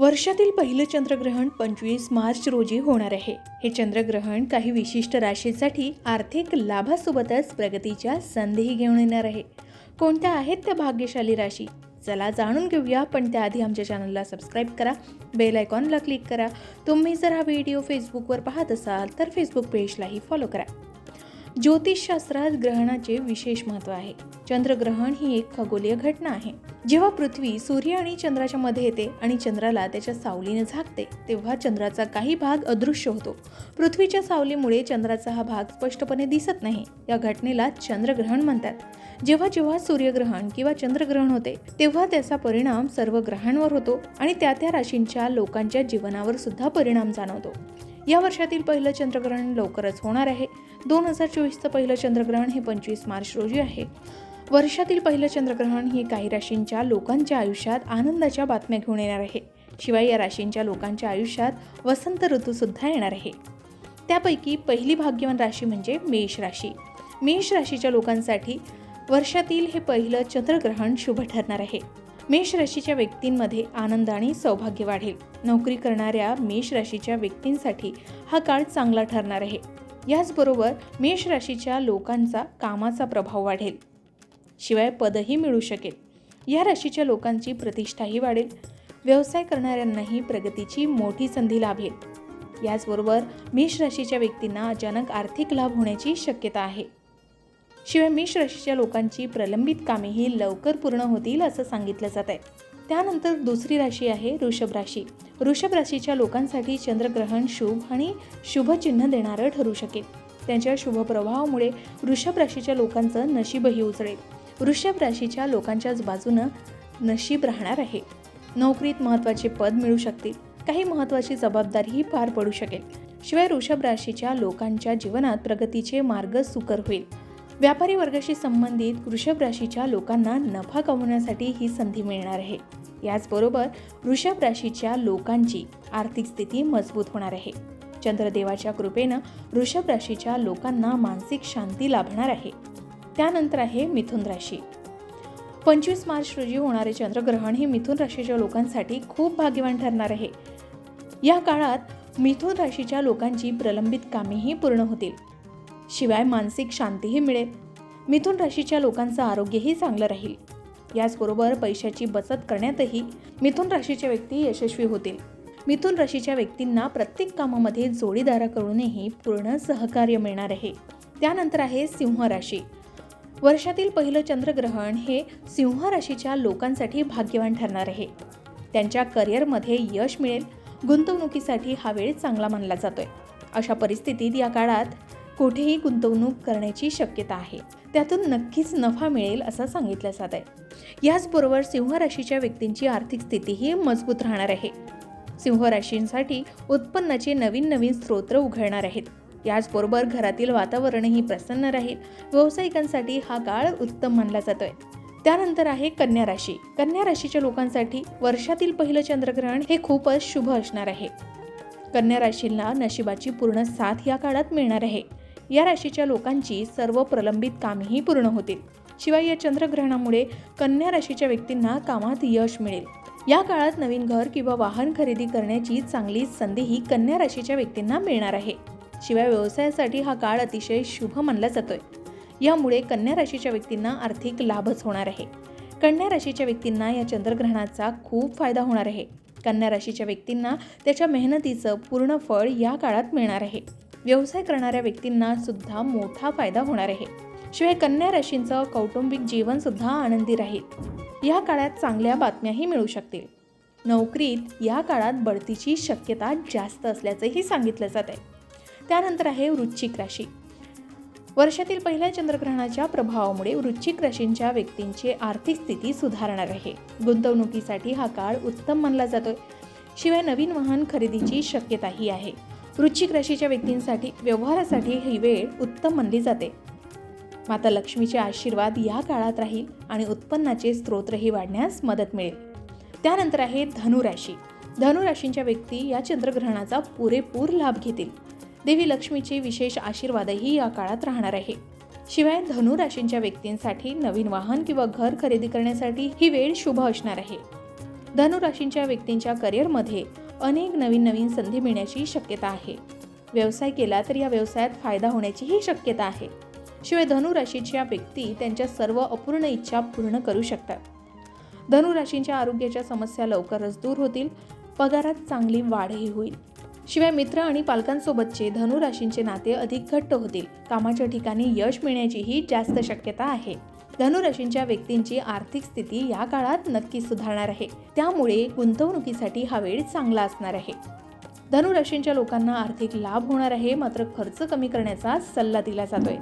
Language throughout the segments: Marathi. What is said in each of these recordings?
वर्षातील पहिलं चंद्रग्रहण पंचवीस मार्च रोजी होणार आहे. हे चंद्रग्रहण काही विशिष्ट राशीसाठी आर्थिक लाभासोबतच प्रगतीच्या संधीही घेऊन येणार आहे. कोणत्या आहेत त्या भाग्यशाली राशी? चला जाणून घेऊया पण त्याआधी आमच्या चॅनलला सबस्क्राईब करा बेल आयकॉनला क्लिक करा. तुम्ही जर हा व्हिडिओ फेसबुकवर पाहत असाल तर फेसबुक पेजलाही फॉलो करा. ज्योतिषशास्त्रात ग्रहणाचे विशेष महत्त्व आहे. चंद्रग्रहण ही एक खगोलीय घटना आहे. जेव्हा पृथ्वी सूर्य आणि चंद्राच्या मध्ये येते आणि चंद्राला त्याच्या सावलीने झाकते तेव्हा चंद्राचा काही भाग अदृश्य होतो. पृथ्वीच्या सावलीमुळे चंद्राचा हा भाग स्पष्टपणे दिसत नाही. या घटनेला चंद्रग्रहण म्हणतात. जेव्हा जेव्हा सूर्यग्रहण किंवा चंद्रग्रहण होते तेव्हा त्याचा परिणाम सर्व ग्रहांवर होतो आणि त्या त्या राशींच्या लोकांच्या जीवनावर सुद्धा परिणाम जाणवतो. या वर्षातील पहिलं चंद्रग्रहण लवकरच होणार आहे. दोन हजार चोवीसचं पहिलं चंद्रग्रहण हे पंचवीस मार्च रोजी आहे. वर्षातील पहिलं चंद्रग्रहण हे काही राशींच्या लोकांच्या आयुष्यात आनंदाच्या बातम्या घेऊन येणार आहे. शिवाय या राशींच्या लोकांच्या आयुष्यात वसंत ऋतूसुद्धा येणार आहे. त्यापैकी पहिली भाग्यवान राशी म्हणजे मेष राशी. मेष राशीच्या लोकांसाठी वर्षातील हे पहिलं चंद्रग्रहण शुभ ठरणार आहे. मेष राशीच्या व्यक्तींमध्ये आनंद आणि सौभाग्य वाढेल. नोकरी करणाऱ्या मेष राशीच्या व्यक्तींसाठी हा काळ चांगला ठरणार आहे. याचबरोबर मेष राशीच्या लोकांचा कामाचा प्रभाव वाढेल. शिवाय पदही मिळू शकेल. या राशीच्या लोकांची प्रतिष्ठाही वाढेल. व्यवसाय करणाऱ्यांनाही प्रगतीची मोठी संधी लाभेल. याचबरोबर मेष राशीच्या व्यक्तींना अचानक आर्थिक लाभ होण्याची शक्यता आहे. शिवाय मेष राशीच्या लोकांची प्रलंबित कामेही लवकर पूर्ण होतील असं सांगितलं जात आहे. त्यानंतर दुसरी राशी आहे वृषभ राशी. वृषभ राशीच्या लोकांसाठी चंद्रग्रहण शुभ आणि शुभचिन्ह देणारं ठरू शकेल. त्यांच्या शुभ प्रभावामुळे वृषभ राशीच्या लोकांचं नशीबही उजळेल. वृषभ राशीच्या लोकांच्याच बाजूनं नशीब राहणार आहे. नोकरीत महत्त्वाचे पद मिळू शकतील. काही महत्त्वाची जबाबदारीही पार पडू शकेल. शिवाय वृषभ राशीच्या लोकांच्या जीवनात प्रगतीचे मार्ग सुकर होईल. व्यापारी वर्गाशी संबंधित वृषभ राशीच्या लोकांना नफा कमवण्यासाठी ही संधी मिळणार आहे. याचबरोबर वृषभ राशीच्या लोकांची आर्थिक स्थिती मजबूत होणार आहे. चंद्रदेवाच्या कृपेनं वृषभ राशीच्या लोकांना मानसिक शांती लाभणार आहे. त्यानंतर आहे मिथुन राशी. पंचवीस मार्च रोजी होणारे चंद्रग्रहण हे मिथुन राशीच्या लोकांसाठी खूप भाग्यवान ठरणार आहे. या काळात मिथुन राशीच्या लोकांची प्रलंबित कामेही पूर्ण होतील. शिवाय मानसिक शांतीही मिळेल. मिथुन राशीच्या लोकांचं आरोग्यही चांगलं राहील. याचबरोबर पैशाची बचत करण्यातही मिथुन राशीच्या व्यक्ती यशस्वी होतील. मिथुन राशीच्या व्यक्तींना प्रत्येक कामामध्ये जोडीदाराकडूनही पूर्ण सहकार्य मिळणार आहे. त्यानंतर आहे सिंह राशी. वर्षातील पहिलं चंद्रग्रहण हे सिंह राशीच्या लोकांसाठी भाग्यवान ठरणार आहे. त्यांच्या करिअरमध्ये यश मिळेल. गुंतवणुकीसाठी हा वेळ चांगला मानला जातोय. अशा परिस्थितीत या काळात कुठेही गुंतवणूक करण्याची शक्यता आहे. त्यातून नक्कीच नफा मिळेल असं सांगितलं जात आहे. याचबरोबर सिंह राशीच्या व्यक्तींची आर्थिक स्थितीही मजबूत राहणार आहे. सिंह राशींसाठी उत्पन्नाचे नवीन नवीन स्रोत उघडणार आहेत. याचबरोबर घरातील वातावरणही प्रसन्न राहील. व्यावसायिकांसाठी हा काळ उत्तम मानला जातोय. त्यानंतर आहे कन्या राशी. कन्या राशीच्या लोकांसाठी वर्षातील पहिलं चंद्रग्रहण हे खूपच शुभ असणार आहे. कन्या राशीला नशिबाची पूर्ण साथ या काळात मिळणार आहे. या राशीच्या लोकांची सर्व प्रलंबित कामेही पूर्ण होतील. शिवाय या चंद्रग्रहणामुळे कन्या राशीच्या व्यक्तींना कामात यश मिळेल. या काळात नवीन घर किंवा वाहन खरेदी करण्याची चांगली संधीही कन्या राशीच्या व्यक्तींना मिळणार आहे. शिवाय व्यवसायासाठी हा काळ अतिशय शुभ मानला जातोय. यामुळे कन्या राशीच्या व्यक्तींना आर्थिक लाभच होणार आहे. कन्या राशीच्या व्यक्तींना या चंद्रग्रहणाचा खूप फायदा होणार आहे. कन्या राशीच्या व्यक्तींना त्याच्या मेहनतीचं पूर्ण फळ या काळात मिळणार आहे. व्यवसाय करणाऱ्या व्यक्तींना सुद्धा मोठा फायदा होणार आहे. शिवाय कन्या राशींचं कौटुंबिक जीवन सुद्धा आनंदी राहील. या काळात चांगल्या बातम्याही मिळू शकतील. नोकरीत या काळात बढतीची शक्यता जास्त असल्याचंही सांगितलं जात आहे त्यानंतर आहे वृश्चिक राशी. वर्षातील पहिल्या चंद्रग्रहणाच्या प्रभावामुळे वृश्चिक राशींच्या व्यक्तींची आर्थिक स्थिती सुधारणार आहे. गुंतवणुकीसाठी हा काळ उत्तम मानला जातोय. शिवाय नवीन वाहन खरेदीची शक्यताही आहे. वृश्चिक राशीच्या व्यक्तींसाठी व्यवहारासाठी ही वेळ उत्तम मानली जाते. माता लक्ष्मीचे आशीर्वाद या काळात राहील आणि उत्पन्नाचे स्तोत्रही वाढण्यास मदत मिळेल. त्यानंतर आहे धनुराशी धनुराशींच्या व्यक्ती या चंद्रग्रहणाचा पुरेपूर लाभ घेतील. देवी लक्ष्मीचे विशेष आशीर्वादही या काळात राहणार आहे. शिवाय धनु राशींच्या व्यक्तींसाठी नवीन वाहन किंवा घर खरेदी करण्यासाठी ही वेळ शुभ असणार आहे. धनुराशींच्या व्यक्तींच्या करिअरमध्ये अनेक नवीन नवीन संधी मिळण्याची शक्यता आहे. व्यवसाय केला तर या व्यवसायात फायदा होण्याचीही शक्यता आहे. शिवाय धनुराशीच्या व्यक्ती त्यांच्या सर्व अपूर्ण इच्छा पूर्ण करू शकतात. धनुराशींच्या आरोग्याच्या समस्या लवकरच दूर होतील. पगारात चांगली वाढही होईल. शिवाय मित्र आणि पालकांसोबतचे धनुराशींचे नाते अधिक घट्ट होतील. कामाच्या ठिकाणी यश मिळण्याचीही जास्त शक्यता आहे. धनुराशींच्या व्यक्तींची आर्थिक स्थिती या काळात नक्की सुधारणार आहे. त्यामुळे गुंतवणुकीसाठी हा वेळ चांगला असणार आहे. धनुराशींच्या लोकांना आर्थिक लाभ होणार आहे मात्र खर्च कमी करण्याचा सल्ला दिला जातोय.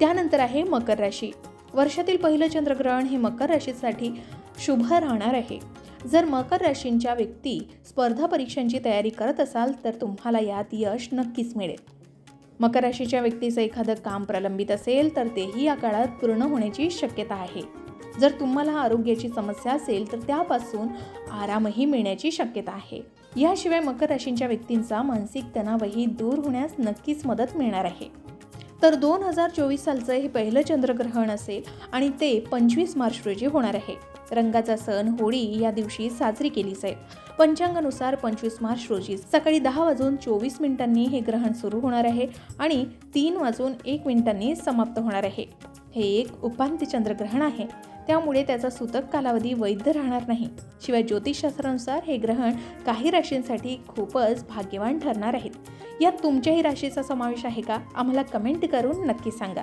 त्यानंतर आहे मकर राशी. वर्षातील पहिलं चंद्रग्रहण हे मकर राशीसाठी शुभ राहणार आहे. जर मकर राशींच्या व्यक्ती स्पर्धा परीक्षांची तयारी करत असाल तर तुम्हाला यात यश नक्कीच मिळेल. मकर राशीच्या व्यक्तीचं एखादं काम प्रलंबित असेल तर तेही या काळात पूर्ण होण्याची शक्यता आहे. जर तुम्हाला आरोग्याची समस्या असेल तर त्यापासून आरामही मिळण्याची शक्यता आहे. याशिवाय मकर राशींच्या व्यक्तींचा मानसिक तणावही दूर होण्यास नक्कीच मदत मिळणार आहे. तर दोन हजार चोवीस सालचं हे पहिलं चंद्रग्रहण असेल आणि ते पंचवीस मार्च रोजी होणार आहे. रंगाचा सण होळी या दिवशी साजरी केली जाईल. पंचांगानुसार पंचवीस मार्च रोजी सकाळी दहा वाजून चोवीस मिनिटांनी हे ग्रहण सुरू होणार आहे आणि तीन वाजून एक मिनिटांनी समाप्त होणार आहे. हे एक उपांत्य चंद्रग्रहण आहे. त्यामुळे त्याचा सूतक कालावधी वैध राहणार नाही. शिवाय ज्योतिषशास्त्रानुसार हे ग्रहण काही राशींसाठी खूपच भाग्यवान ठरणार आहेत यात तुमच्याही राशीचा समावेश आहे का? आम्हाला कमेंट करून नक्की सांगा.